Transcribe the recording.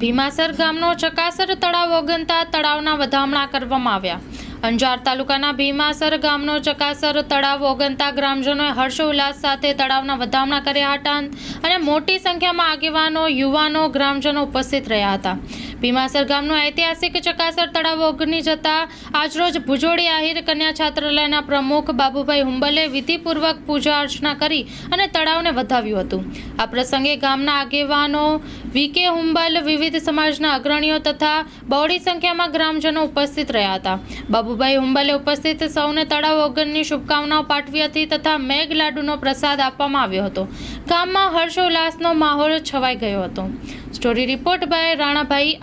ભીમાસર ગામનો ચકાસર તળાવ ઓગનતા તળાવના વધામણા કરવામાં આવ્યા. અંજાર તાલુકાના ભીમાસર ગામનો ચકાસર તળાવ ઓગનતા ગ્રામજનોએ હર્ષોલ્લાસ સાથે તળાવના વધામણા કર્યા હતા અને મોટી સંખ્યામાં આગેવાનો, યુવાનો, ગ્રામજનો ઉપસ્થિત રહ્યા હતા. ભીમાસર ગામનું ઐતિહાસિક ચકાસર તળાવ ઓગની જતા આજરોજ ભુજોડી આહિર કન્યા છાત્રાલયના પ્રમુખ બાબુભાઈ હુંબલે વિધિપૂર્વક પૂજા અર્ચના કરી અને તળાવને વધાવ્યું હતું. આ પ્રસંગે ગામના આગેવાનો વીકે હુંબલ, વિવિધ સમાજના અગ્રણીઓ તથા બહોળી સંખ્યામાં ગ્રામજનો ઉપસ્થિત રહ્યા હતા. બાબુભાઈ હુંબલે ઉપસ્થિત સૌને તળાવ ઓગનની શુભકામનાઓ પાઠવી હતી તથા મેઘ લાડુનો પ્રસાદ આપવામાં આવ્યો હતો. ગામમાં હર્ષોલ્લાસનો માહોલ છવાઈ ગયો હતો. Story report by Ranabhai